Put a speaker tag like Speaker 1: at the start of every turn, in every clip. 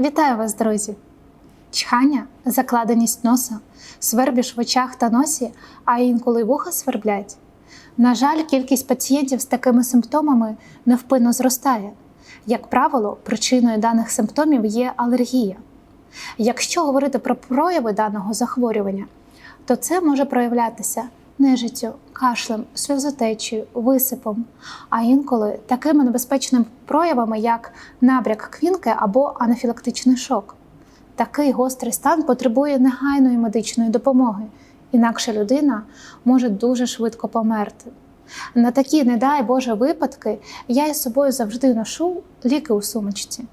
Speaker 1: Вітаю вас, друзі! Чхання, закладеність носа, свербіж в очах та носі, а інколи вуха сверблять. На жаль, кількість пацієнтів з такими симптомами невпинно зростає. Як правило, причиною даних симптомів є алергія. Якщо говорити про прояви даного захворювання, то це може проявлятися нежиттю, кашлем, сльозотечею, висипом, а інколи такими небезпечними проявами, як набряк квінки або анафілактичний шок. Такий гострий стан потребує негайної медичної допомоги, інакше людина може дуже швидко померти. На такі, не дай Боже, випадки я із собою завжди ношу ліки у сумочці.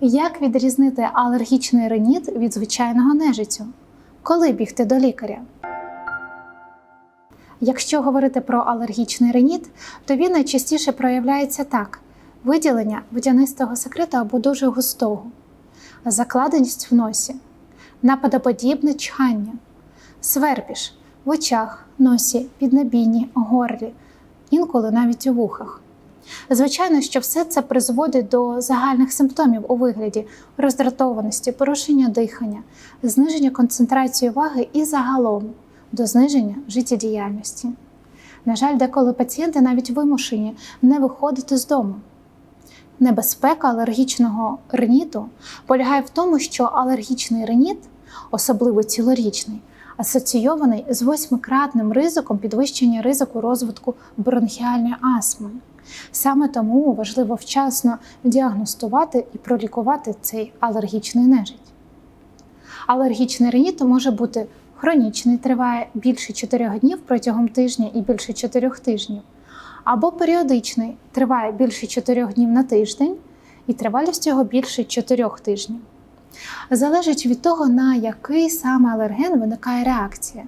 Speaker 1: Як відрізнити алергічний реніт від звичайного нежиттю? Коли бігти до лікаря? Якщо говорити про алергічний реніт, то він найчастіше проявляється так: виділення водянистого секрету або дуже густого, закладеність в носі, нападоподібне чхання, свербіж в очах, носі, піднебінні, горлі, інколи навіть у вухах. Звичайно, що все це призводить до загальних симптомів у вигляді роздратованості, порушення дихання, зниження концентрації уваги і загалом до зниження життєдіяльності. На жаль, деколи пацієнти навіть вимушені не виходити з дому. Небезпека алергічного риніту полягає в тому, що алергічний реніт, особливо цілорічний, асоційований з восьмикратним ризиком підвищення ризику розвитку бронхіальної астми. Саме тому важливо вчасно діагностувати і пролікувати цей алергічний нежить. Алергічний реніт може бути хронічний, триває більше 4 днів протягом тижня і більше 4 тижнів, або періодичний, триває більше 4 днів на тиждень і тривалість його більше 4 тижнів. Залежить від того, на який саме алерген виникає реакція.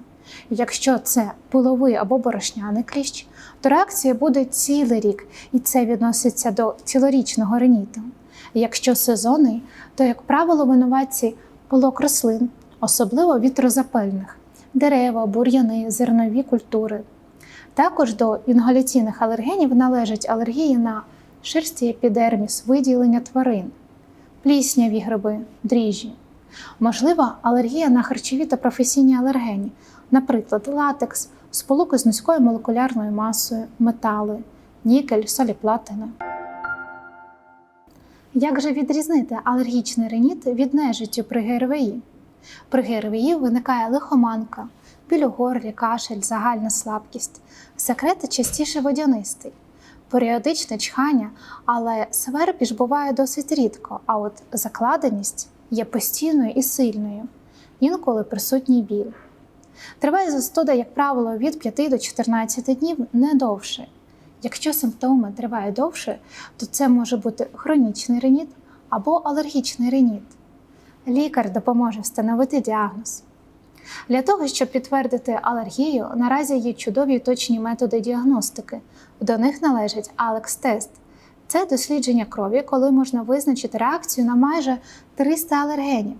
Speaker 1: Якщо це пиловий або борошняний кліщ, то реакція буде цілий рік, і це відноситься до цілорічного реніту. Якщо сезонний, то, як правило, винуватці пилок рослин, особливо вітрозапильних, дерева, бур'яни, зернові культури. Також до інгаляційних алергенів належать алергії на шерсті епідерміс, виділення тварин, плісняві гриби, дріжджі. Можлива алергія на харчові та професійні алергені, наприклад, латекс, сполуки з низькою молекулярною масою, метали, нікель, солі платини. Як же відрізнити алергічний реніт від нежиттю при ГРВІ? При ГРВІ виникає лихоманка, біль у горлі, кашель, загальна слабкість. Секрет частіше водянистий, періодичне чхання, але свербіж буває досить рідко, а от закладеність є постійною і сильною, інколи присутній біль. Триває застуда, як правило, від 5 до 14 днів не довше. Якщо симптоми тривають довше, то це може бути хронічний реніт або алергічний реніт. Лікар допоможе встановити діагноз. Для того, щоб підтвердити алергію, наразі є чудові і точні методи діагностики. До них належить Алекс-тест. Це дослідження крові, коли можна визначити реакцію на майже 300 алергенів.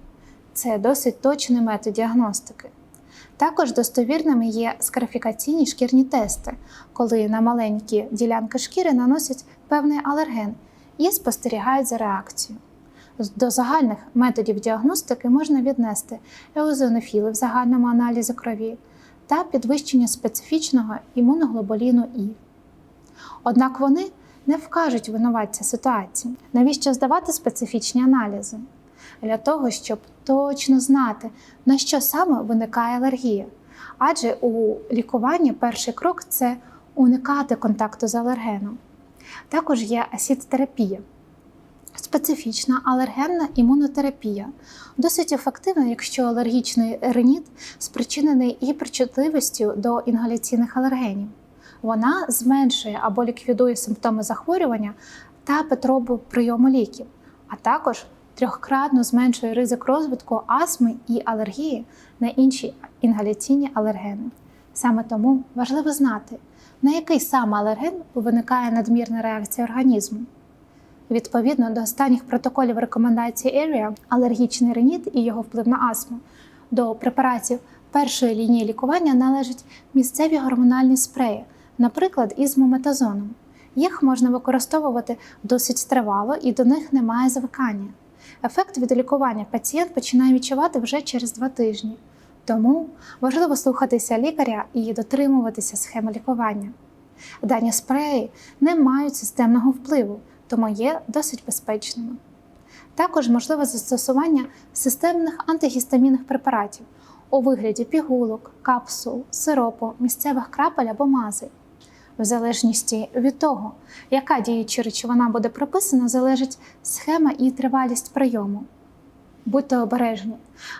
Speaker 1: Це досить точний метод діагностики. Також достовірними є скарифікаційні шкірні тести, коли на маленькі ділянки шкіри наносять певний алерген і спостерігають за реакцією. До загальних методів діагностики можна віднести еозонофіли в загальному аналізі крові та підвищення специфічного імуноглобуліну І. Однак вони не вкажуть винуватця ситуації. Навіщо здавати специфічні аналізи? Для того, щоб точно знати, на що саме виникає алергія. Адже у лікуванні перший крок це уникати контакту з алергеном. Також є асідтерапія. Специфічна алергенна імунотерапія досить ефективна, якщо алергічний реніт спричинений гіперчутливістю до інгаляційних алергенів. Вона зменшує або ліквідує симптоми захворювання та потребу прийому ліків, а також трьохкратно зменшує ризик розвитку астми і алергії на інші інгаляційні алергени. Саме тому важливо знати, на який саме алерген виникає надмірна реакція організму. Відповідно до останніх протоколів рекомендацій AREA, алергічний реніт і його вплив на астму, до препаратів першої лінії лікування належать місцеві гормональні спреї, наприклад, із мометазоном. Їх можна використовувати досить тривало і до них немає звикання. Ефект від лікування пацієнт починає відчувати вже через два тижні. Тому важливо слухатися лікаря і дотримуватися схеми лікування. Дані спреї не мають системного впливу, тому є досить безпечними. Також можливе застосування системних антигістамінних препаратів у вигляді пігулок, капсул, сиропу, місцевих крапель або мази. В залежності від того, яка діюча речовина буде прописана, залежить схема і тривалість прийому. Будьте обережні,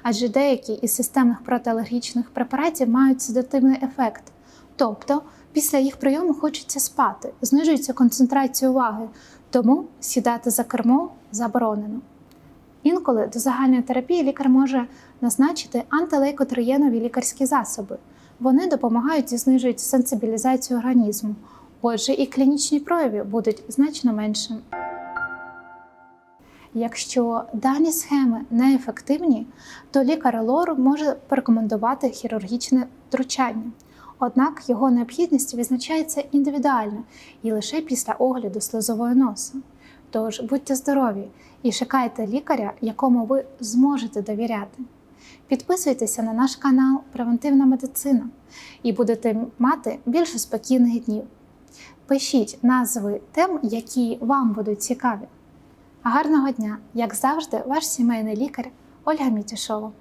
Speaker 1: адже деякі із системних протиалергічних препаратів мають седативний ефект, тобто після їх прийому хочеться спати, знижується концентрація уваги, тому сідати за кермо заборонено. Інколи до загальної терапії лікар може назначити антилейкотриєнові лікарські засоби. Вони допомагають і знижують сенсибілізацію організму, отже, і клінічні прояви будуть значно меншими. Якщо дані схеми неефективні, то лікар лору може порекомендувати хірургічне втручання. Однак його необхідність визначається індивідуально і лише після огляду слизової носа. Тож будьте здорові і шукайте лікаря, якому ви зможете довіряти. Підписуйтеся на наш канал Превентивна медицина і будете мати більше спокійних днів. Пишіть назви тем, які вам будуть цікаві. Гарного дня, як завжди, ваш сімейний лікар Ольга Мітюшова.